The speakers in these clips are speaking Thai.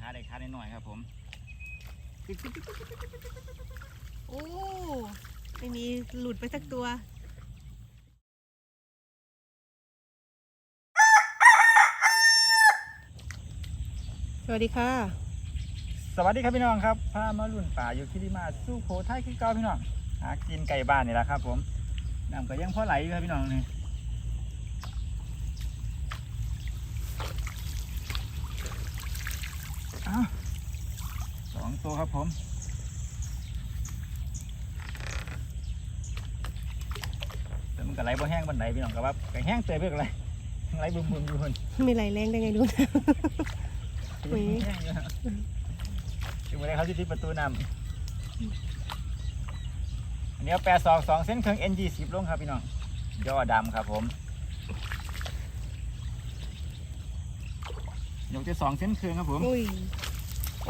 หาได้ค่าได้หน่อยครับผม โอ้ไม่มีหลุดไปสักตัวสวัสดีค่ะ สวัสดีครับพี่น้องครับพามาลุ่นป่าอยู่คิริมาสู้โคไทยคือเก่าพี่น้องหากินไก่บ้านนี่แหละครับ ผมน้ำก็ยังพอไหลอยู่ครับพี่น้องนี่อ้าวสอง ตัวครับผมแต่มันก็ไหลบ่แห้งบันไดพี่น้องก็ว่าก็แห้งเตยเพื่ออะไรไหลบุมๆอยู่คนมีไหลแรงได้ไงดูนะอุ๊ยแห้งอยู่ครับถึงเวลาเขาจะที่ประตูนำอันนี้เอาแปดสองสองเส้นเครื่อง N ยี่สิบลงครับพี่น้องย่อดำครับผมยกจะสองเส้นเครื่องครับผม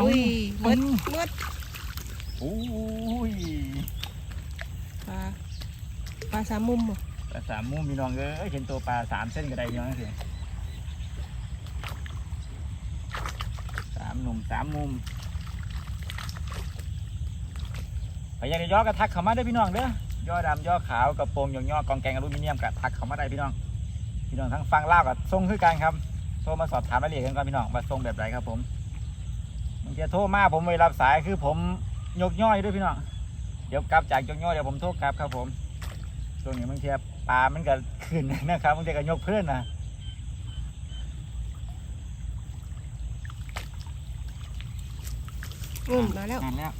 อุ้ยอุ้ยอืมืมดมืดโอ้ยปลาปลาสามมุมเหรอปลาสามมุมพี่น้องเอ้ยเห็นตัวปลาสามเส้นก็ได้พี่น้องสิสามหนุ่มสามมุมไปยังได้ย่อกระทักเข้ามาได้อพี่น้องเด้อย่อดำย่อขาวกระโปรงยองย่อกองแกงอลูมิเนียมกระทักเข้ามาได้พี่น้อง พี่น้องทั้งฟังเล่าวกับทรงคือกันครับโทรมาสอบถามรายละเอียดกันก่อนพี่น้องว่าทรงแบบไรครับผม บางทีโทรมาผมไม่รับสายคือผมยกย่อยด้วยพี่น้องเดี๋ยวกลับจากยกย่อยเดี๋ยวผมโทรกลับครับผมช่วงนี้บางทีปลามันก็ขึ้นนะครับบางทีก็ยกเพื่อนนะอืมมาแล้วนั่นแล้ว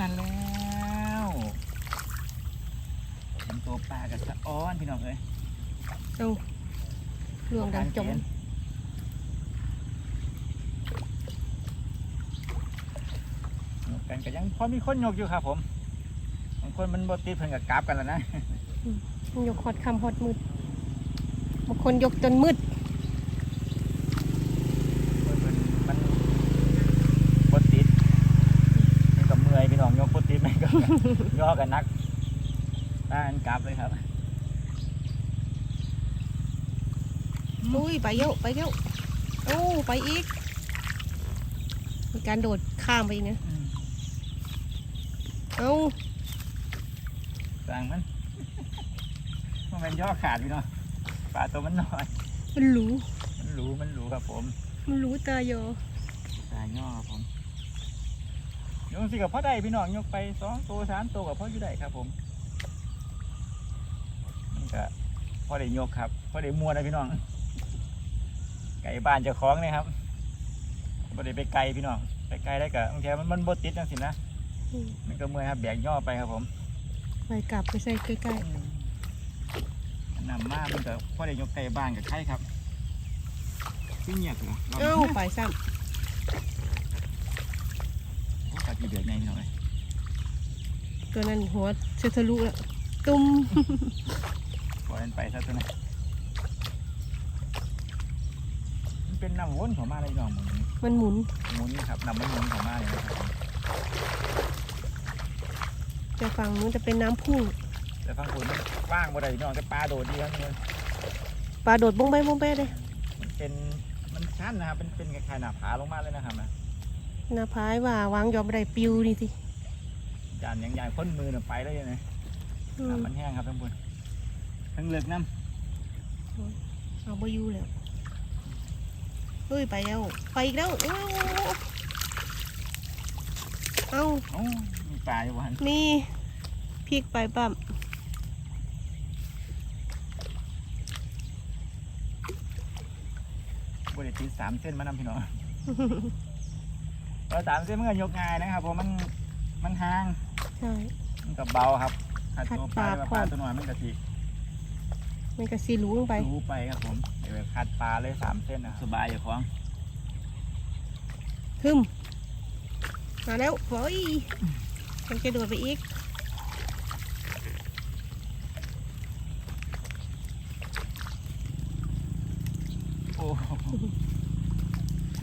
นั่นแล้วเห็นตัวปลากับสะอ้อนพี่น้องเลยเอาลวงดังจม ย กกันก็ยังพอมีคนยกอยู่ครับ ผมบางคนมันบติดเพิ่นกับกราบกันแล้วนะยกฮอดคำฮอดมืดบางคนยกจนมืดมันมันบติดมันก็เมื่อยพี่น้องยกบติดมันก็ย่อกันนักต้านกราบเลยครับอุ้ยไปเยอะไปเยอะโอ้ไปอีกมีการโดดข้ามไปอีกนะ เอาสั่งมันมันเป็นย่อขาดพี่น้องปลาตัวมันน้อย มันรู้มันรู้มันรู้ครับผม มันรู้ตาโยสายย่อครับผมยกสิกับพ่อได้พี่น้องยกไปสองตัวสามตัวกับพ่ออยู่ได้ครับผมมันก็พ่อได้ยกครับพ่อได้มัวนะพี่น้อง ไก่บ้านเจ้าของเนี่ยครับพ่ได้ไปไกลพี่น้องไปไกลได้กับบางทีมันมันบดติดจังสินะอื มมันก็เมื่อยครับแบกย่อไปครับผม ไปกลับไปใส่ใกล้นำมามันก็พ่อได้ยกไก่บ้านกับไข่ครับขึ้นเงียบเหรอๆเอ้าไปซ้โอ้ปลาจีเดือดไงพี่น้องเลยำตัวนั้นหัวเชทะลุแล้วตุ้มปล่อยมันไปซะตัวนั้นมันเป็นน้ำวนของมาเลยพี่น้องหมุนมันหมุน หมุนครับน้ำมันหมุนของมาเลยนะครับ ผมจะฝั่งนู้นจะเป็นน้ำพุ่ง แต่ฟังคุณมันว่างบ่ได้พี่น้องแต่ปลาโดดดีครับมันปลาโดดบ้งไปบ้งไปเลยมันเป็นมันชันนะครับเป็นเป็นคล้ายๆหน้าผาลงมาเลยนะครับนะหนาพายว่าวางยอมไรปิวนี่สิจานยังใหญ่พ่นมือน่ะไปเลยนะอืมน้ำมันแห้งครับทั้งบนทั้งเลือกน้เอาไปอยู่แล้วเฮ้ยไปแล้วไปอีกแล้วเอ้าเอ้าำโอ้มี ปลาอยู่วันมีพริกไปปั๊มบริตีสามเส้นมานำพี่น้องเราสามเส้นมันก็ยกง่ายนะครับเพราะมันมันห่างใช่มันก็เบาครับขัดตัวปลาขัดปลาปลาพร้อมตัวน้อยมันก็สิมันก็สีหลูลงไปรู้ไปครับผมเดี๋ยวขัดปลาเลยสามเส้นนะครับสบายอยู่ของทึมมาแล้วเฮ้ย มันจะโดดไปอีก โอ้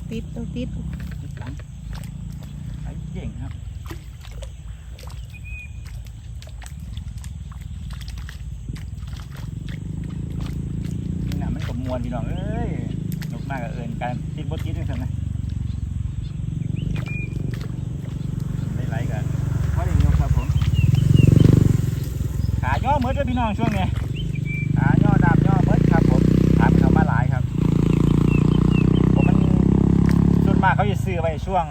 ติดต้องติดติดหลังไอ้เก่งครับนี่นะมันกับมวนพี่น้องเอ้ยนกมากกับเอิญการติดบดติดจังสันนะ ด้อพี่น้องช่วงนี้หาย่อดำย่อเบิดครับผมถามเขามาหลายครับ ผมมันส่วนมากเขาจะซื้อไว้ช่วง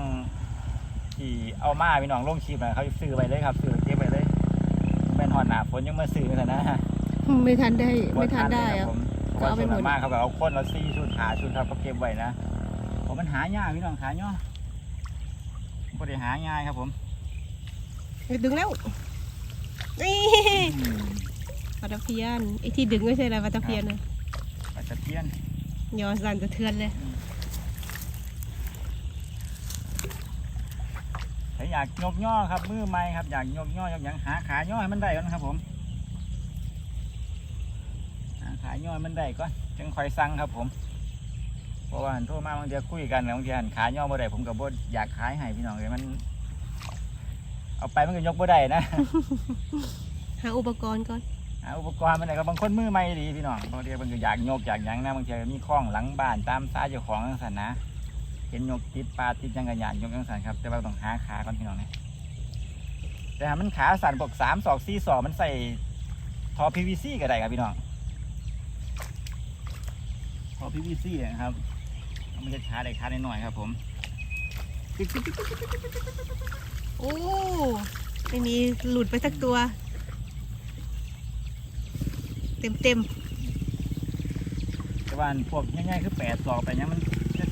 ที่เอามาพี่น้องลงคลิปนะเขาจะซื้อไว้เลยครับ ซื้อเก็บไว้เลยแม่นหอดหนาฝนยังมาซื้อกันนะไม่ทันได้ไม่ทันได้คอะรับผมเพราะว่าเอาไปส่วนหมดมากเขาแบบเอาคนเอาซีชุดหาชุดครับก็เก็บไว้นะผมมันหายากพี่น้องหาย่อบ่ได้หาง่ายครับผมดึงแล้วนี่อืม ปลาตะเพียนไอ้ที่ดึงไม่ใช่อะไรปลาตะเพียนนะปลาตะเพียนยอสั่นสะเทือนเลยถ้าอยากยกย่อครับมือไม้ครับอยากยกย่อยกหยังหาขาย่อให้มันได้ก่อนครับผมหาขาย่อให้มันได้ก่อนจึงคอยสั่งครับผมเพราะว่าหันโทรมาบางทีคุยกันแล้วบางทีหันขาย่อบ่ได้ผมก็บ่อยากขายให้พี่น้องเลยมันเอาไปมันก็ยกบ่ได้นะ หาอุปกรณ์ก่อน หาอุปกรณ์มันไหนก็บางคนมือใหม่ดีพี่น้องบางทีมันก็อยากโยกอยากยังนะบางทีมีคล้องหลังบ้านตามซ้ายเจ้าของจังสันนะเห็นโยกติดปลาติดจังกระยานโยกจังสันครับแต่ว่าต้องหาขาก่อนพี่น้องนี่ยแต่มันขาสั่นบอกสามศอกสี่ศอกมันใส่ทอ PVC ก็ได้ครับพี่น้องทอ PVC นะครับมันจะขาได้ขาได้หน่อยครับ ผมโอ้ไม่มีหลุดไปสักตัว เต็มเต็มแต่ว่าพวกง่ายๆคือแปดศอกไปยังมัน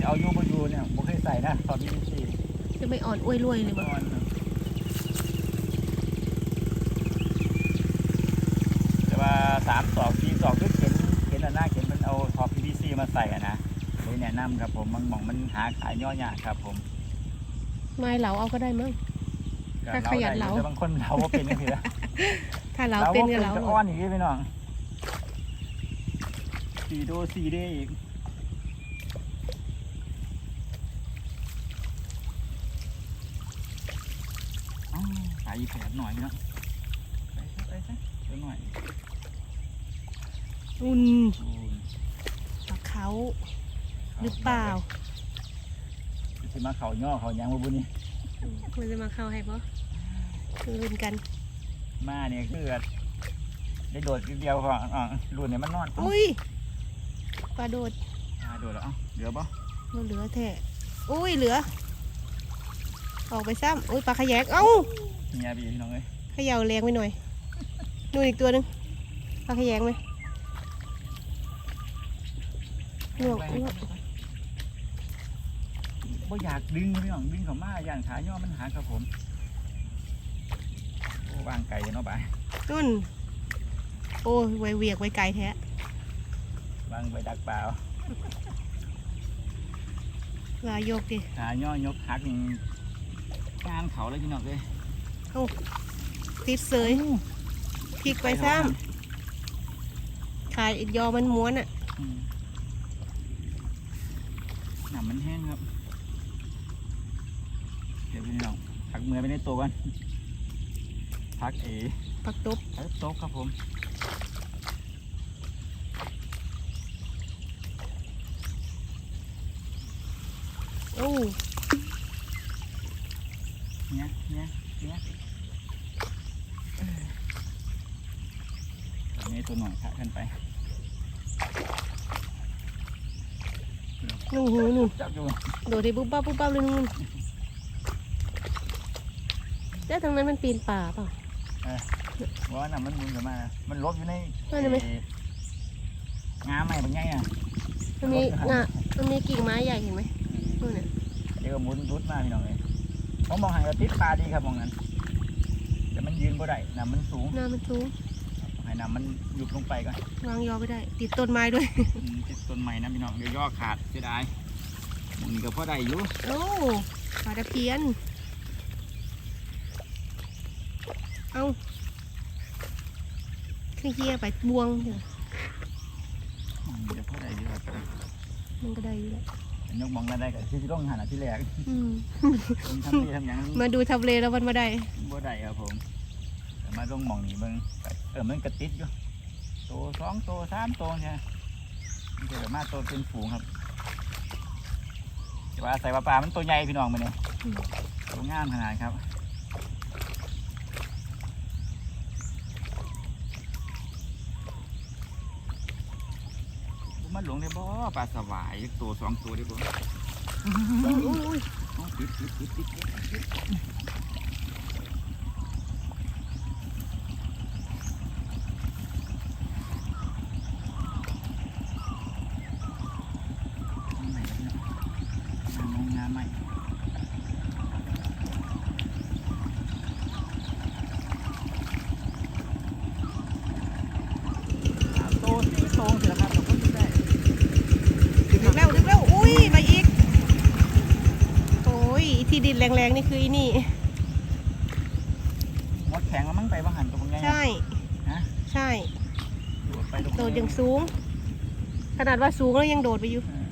จะเอาอยู่บ่อยู่เนี่ยบ่เคยใส่นะทอ PVC ๆจะไม่อ่อนอ้วยรวยเลยนบ่อนครับแต่ว่าสามศอกสี่ศอกคือเข็นเข็นอันหน้าเข็นมันเอาทอ PVC มาใส่อะนะเลยแนะนำครับผมมันหมองมันหาขายย่อยากครับผมไม้เหลาเอาก็ได้มั้งก็ถ้าขยันเหลาได้อยู่แต่บางคนเหลาว่าเป็นยังไงล่ะถ้าเหลาเป็นก็เหลาจะอ้อนอีกพี่น้อง สี่โดสี่เดอีกอ้าวสายอีแผลหน่อยพี่น้องไปซะไปซะเดี๋ยวหน่อยอุ่นอืมปลาเขาหรือเปล่าสิมาเขาย่อเขาหยังมาบุญนี่มันจะมาเข้าให้ปะคือรุ่นกัน มาเนี่ยคือได้โดดทีเดียวพออะดูเนี่ยมันนอน อุ้ย ปลาโดดอ่าโดดแล้วเอ้าเหลือปะมันเหลือแท้อุ้ยเหลือ ออกไปซ้ำอุ้ยปลาขยงเอ้าเนี่ยพี่พี่น้องเอ้ยเขย่าแรงไปหน่อยนู่นอีกตัวหนึงปลาขยงไหมลวกลวกบ่อยากดึงพี่น้องดึงเขามาอย่างขาย่อมันหาครับผมโอ้วางไก่เนาะบ่ายนุ่น โอ้ยไวเวียกไวไกลแท้ วางไว้ดักเปล่าลายกดิขาย่อยกหักงานเขาเลยพี่น้องเลยโอ้ติดเสยพลิกไปซ้ำขายยอมันม้วนอะหนำมันแห้งครับ เดี๋ยวพี่น้องพักมือไปในตัวกันพักเอปักตบพักต๊ะครับผม เนี่ยเนี่ยเนี่ยเออตัวนี้ตัวหน่อยพักกันไปนุ่งหูนุ่นจับอยู่โดดที่ปุ๊บปั๊บปุ๊บปั๊บเลยนุ่นแล้วทางนั้นมันปีนป่าเปล่าว่าน่ะมันมุนกันมา มันลบอยู่ในนั่นน่ะไหมเอ่งาใหม่เป็นไงอะมันมีงะมันมีกิ่งไม้ใหญ่เห็นไหมนู่นน่ะเดี๋ย วก็หมุนรุดมาพี่น้องเลยผมมองหันกระติดปลาดีครับมองนั้น แต่มันยืนบ่ได้น้ำมันสูงหน้ามันสูงให้น้ำมันหยุดลงไปก่อนวางยอไม่ได้ ติดต้นไม้ด้วยอืมติดต้นใหม่นะพี่น้องเดี๋ยวย่อขาดเสียดายหมุนก็พอได้อยู่โอ้ปลาตะเพียน เอาขึ้นเฮียไปบวงเถอะอืมเดี๋ยวพอได้อยู่ครับมันก็ได้อยู่แล้ว ยกมองนั่นได้ก็ที่ต้องหันอะที่แรกอืมผมทำนี่ทำอย่างมาดูทำเลแล้วมันมาได้บ่ได้ครับผมแต่มาลงหมองนี่เบิ่งเออมันกระติดอยู่โตสองโตสามโตใช่ไหมมันจะมาโตเป็นฝูงครับแต่ว่าใส่ปลาปลามันตัวใหญ่พี่น้องมันเนี่ยอืมตัวงามขนาดครับ มันหลงได้บ่ปลาสวายตัวสองตัวได้บ่อุ้ยอุ้ยอุ้ยเอาติดติดติดติดติดงามงามใหม่สามตัวสี่ตัวเสร็จแล้วครับผมก็ได้ ดึกแล้วดึกแล้วอุ้ยไปอีกโอ้ยอีที่ดิน แรงๆนี่คืออีนี่ มดแข็งแล้วมั้งไปบ้างหันตัวผมไงใช่ ฮะใช่ โดดไปตรงโดดอย่างสูง ขนาดว่าสูงแล้วยังโดดไปอยู่เออ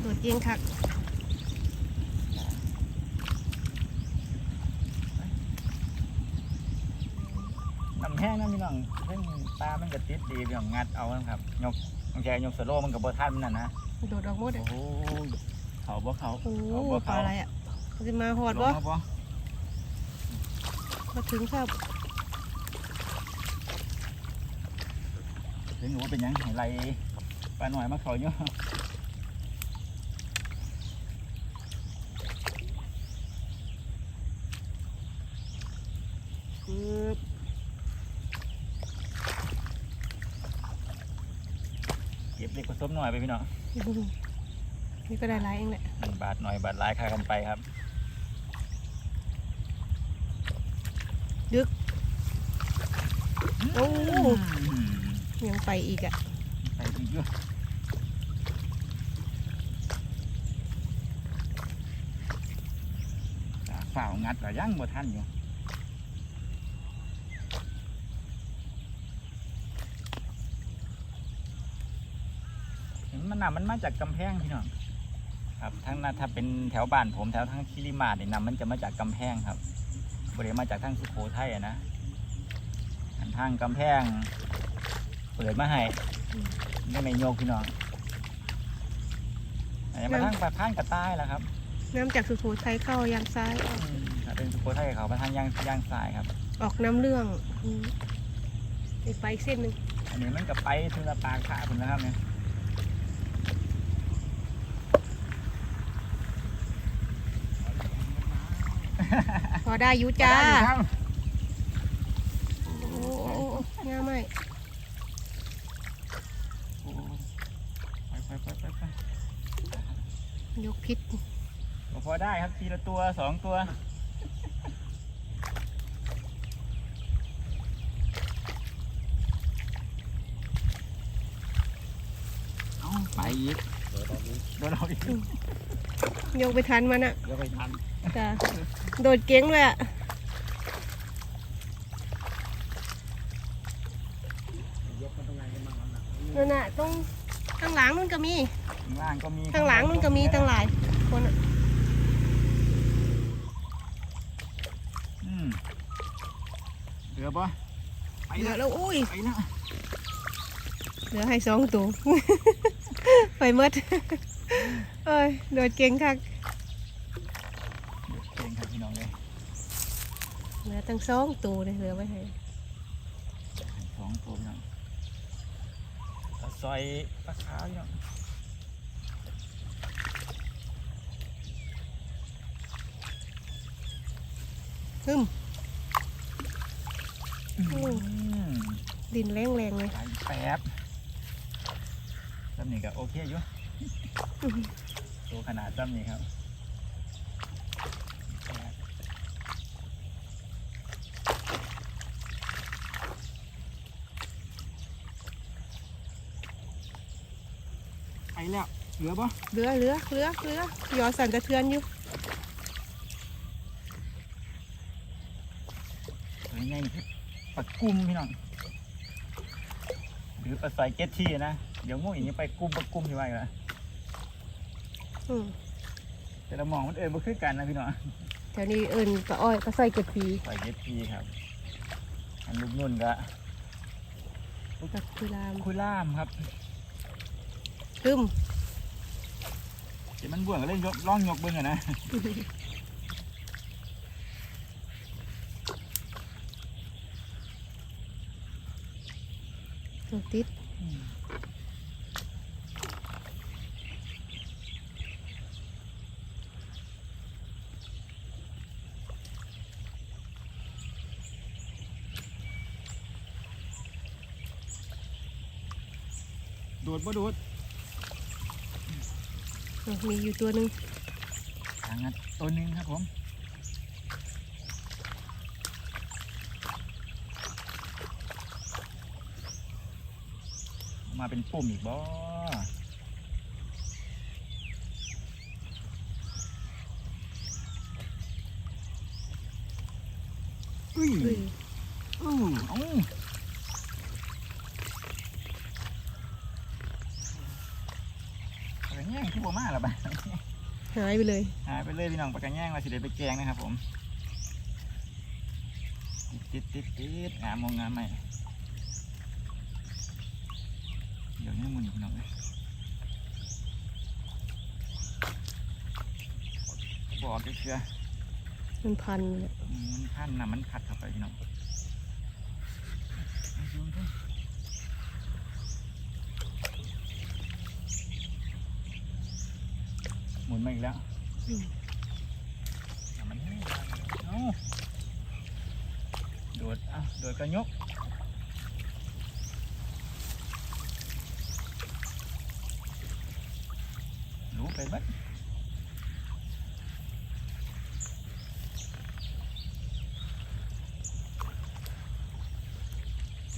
โดดเยียงคักน้ำแห้งนะพี่น้องเพิ่งปลามันก็ติดดีพี่น้องงัดเอานะครับยกบางแกยกสโลว์มันกับบ่ทันมันน่ะนะ โดดออกหมดโอ้อะโห เขาบ่เขาโอ้เขาบ่ปเขาลาอะไรอะมันจะมาหอดลบ่งมาบ่มาถึงครับถึงหนูว่าเป็นหยังให้ไรปลาหน่อยมาเขาเนาะปึ๊บเก็บเล็กผสมหน่อยไปพี่น้อง นี่ก็ได้หลายเองแหละหนึ่งบาทหน่อยบาทหลายค่ากันไปครับโอ้อืมยังไปอีกอะ ไปอีกเยอะตาฝ่าวงัดก็ยังบ่ทันอยู่เห็นมันนำมันมาจากกำแพงพี่น้อง ครับทั้งนั้นถ้าเป็นแถวบ้านผมแถวทั้งคิริมาศเนี่ยนำมันจะมาจากกำแพงครับบริมาจากทางสุโขทัยอะนะอันทางกำแพง เปิดมาให้ไม่ไม่โยกพี่น้องอันนี้มาทางปลาท่านกระต้ายแล้วครับน้ำจากสุโขทัยเข้ายางซ้ายออกถ้าเป็นสุโขทัยเขามาทางย่างย่างทรายครับ ออกน้ำเรื่องอืมอีกไปอีกเส้นหนึ่งอันนี้มันก็ไปถึงละปางขาผมนะครับเนี่ย พ อได้อยุจ้าโอ้โอ้โอ้โอ้ง่ายไหมไปไปไปไปยกพิษพอได้ครับทีละตัวสองตัวเอาไปอีก โดนเราอีกยกไปทันมันอะเดี๋ยวไปทันจ้าโดดเก้งเลยอะนั่นน่ะต้องข้างหลังนู่นก็มีข้างล่างก็มีข้างหลังนู่นก็มีตั้งหลายคนอะอืมเหลือปะไปเหลือนะแล้วอุ้ยไปนะเหลือให้สองตัว ไปหมดเอ้ยโดดเก่งคักเก่งครับพี่น้องเลยเหลือตั้งสองตัวเลยเหลือไว้ให้สองตัวพี่น้องปลาซอยปลาขาวพี่น้องฮึมอืมดินแรงแรงๆเลยไหลแป๊บซ้ำนี่ก็โอเคอยู่ตัวขนาดซ้ำนี่ครับแป๊บไปแล้วเหลือปะเหลือเหลือเหลือเหลือหยอสั่นกระเทือนอยู่หรือไงนี่คือปลากุ้มพี่น้องหรือปลาใส่เก็ตที่นะ เดี๋ยวงูอย่างนี้ไปกุ้มปลากุ้มที่ว่าอีกแล้วอืมแต่เรามองมันเอิญมันคือกันนะพี่น้องแถวนี้เอิญปลาอ้อยปลาสร้อยเก็ดปีใส่เก็ตที่ครับ อันลูกนุ่นก็ปลาคุรามคุยล่ามครับฮึมเดี๋ยวมันบ่วงก็เล่นยกล่องยกเบิ้งอะนะตัวติด โดดบ่โดดอะมีอยู่ตัวหนึ่งทางนั้นตัวหนึ่งครับผมมาเป็นปุ่มอีกบ่อุ้ยเฮ้ยอู้เอ้าอะไรเงี้ยคือบ่มาแล้วบ้า หายไปเลย หายไปเลยพี่น้องปากกาแย่งมาสิเดี๋ยวไปแกงนะครับผมติดติดติดงามมองงามไหมเดี๋ยวนี้มันอยู่พี่น้องเลยบอกเกลือมันพันเลยอืมมันพันนะมันพัดเข้าไปพี่น้องเอาดูดู หมุนมาอีกแล้วอืมเอามันให้เอาโดดอะโดดกระยกรู้ไปเบัด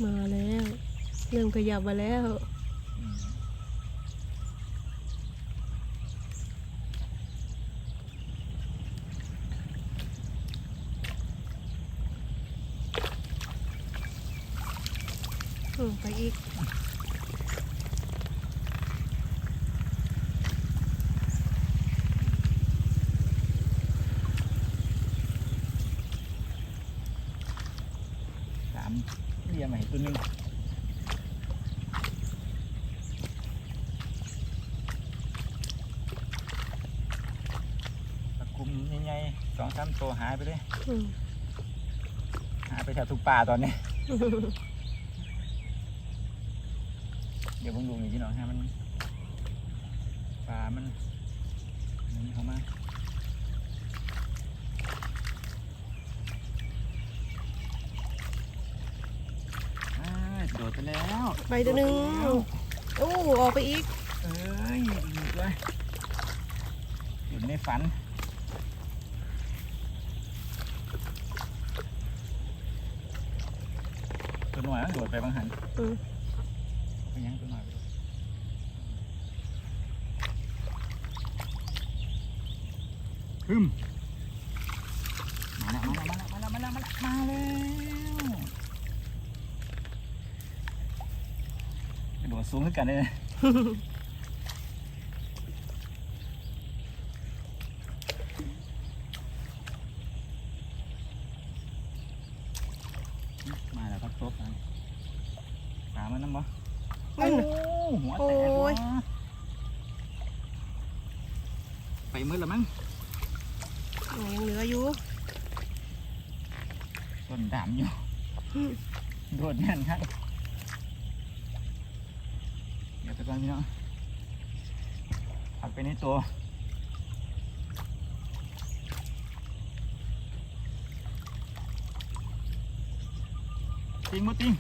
มาแล้ว เริ่มขยับมาแล้ว อืม อืมไปอีก สามเรียมาให้ ตัวหนึ่งตะคุมใหญ่ๆสองสามตัวหายไปเลยอืมหายไปแถวทุกป่าตอนนี้ เดี๋ยวผมดูหน่อยพี่น้องฮะมันปลามันอันนี่เขามาอ้ายโดดไปแล้วไปตัวหนึ่งโดดไปแล้วโอ้ออกไปอีก เอ้ยอีกด้วยอยู่ในฝันตัวหน่อยมันโดดไปบางหันอืม ไปยังตัวหน่อยไปฮึมมาแล้วมาแล้วมาแล้วมาแล้วมาแล้วมาแล้วกระโดด สูงขึ้นกันเลยนะ มาแล้วครับครบนะตามมันน้ำบ่ นั่นน่ะ โอ้หัวแตก โอ้ย วะไปมืดแล้วมั้ง อ๋อยังเหลืออยู่ ต้นดามอยู่ อืม โดดแน่นครับเดี๋ยวไปก่ อนพี่น้องผักไปในตัวติงมุดติง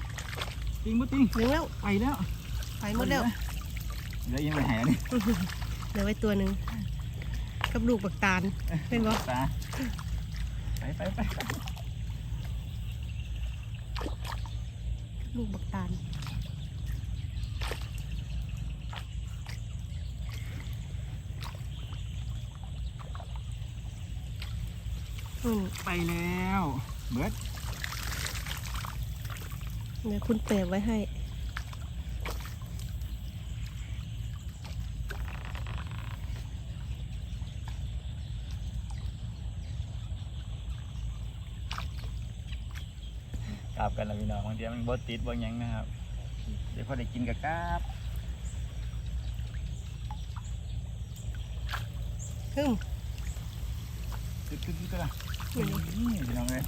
ติงมุดติงถึงแล้วไปแล้วไปหมดแล้วเหลือยังไม่หายนี่เหลือไว้ตัวหนึ่งกับลูกบักตาลเป็นบ่ตาไปไปไปไปลูกบักตาล ไปแล้วเบิดเดี๋ยวคุณแปะไว้ให้กลับกันแล้วพี่น้องบางทีมันบดติดบางยังนะครับ เดี๋ยวพอได้กินกับกราบฮึม ขึ้นขึ้นขึ้นก็ละนี่นี่พี่น้องเลย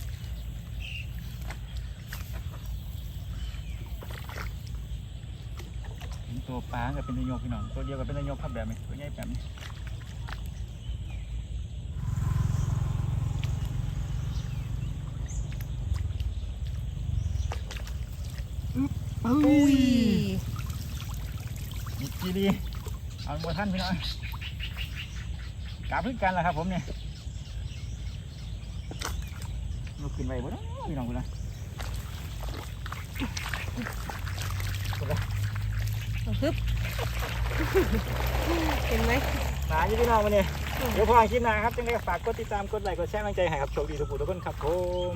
เป็นตัวปลากับเป็นตะยกพี่น้องตัวเดียวกับเป็นตะยกครับแบบนี้ตัวใหญ่แบบนี้อึ๊บอุ้ยอยู่ดีเอาโมท่านพี่น้องกราบพึ่งกันแหละครับผมเนี่ยลู กขึ้นไปบ่เนาะพี่น้องคนละเอาฮึบเห็นไหมหมาอยู่พี่น้องมาเนี่ยเดี๋ยวพอคลิปหน้าครับจังไดก็ฝากกดติดตามกดไลค์กดแชร์กำลังใจให้ครับโชคดีทุกผู้ทุกคนครับผม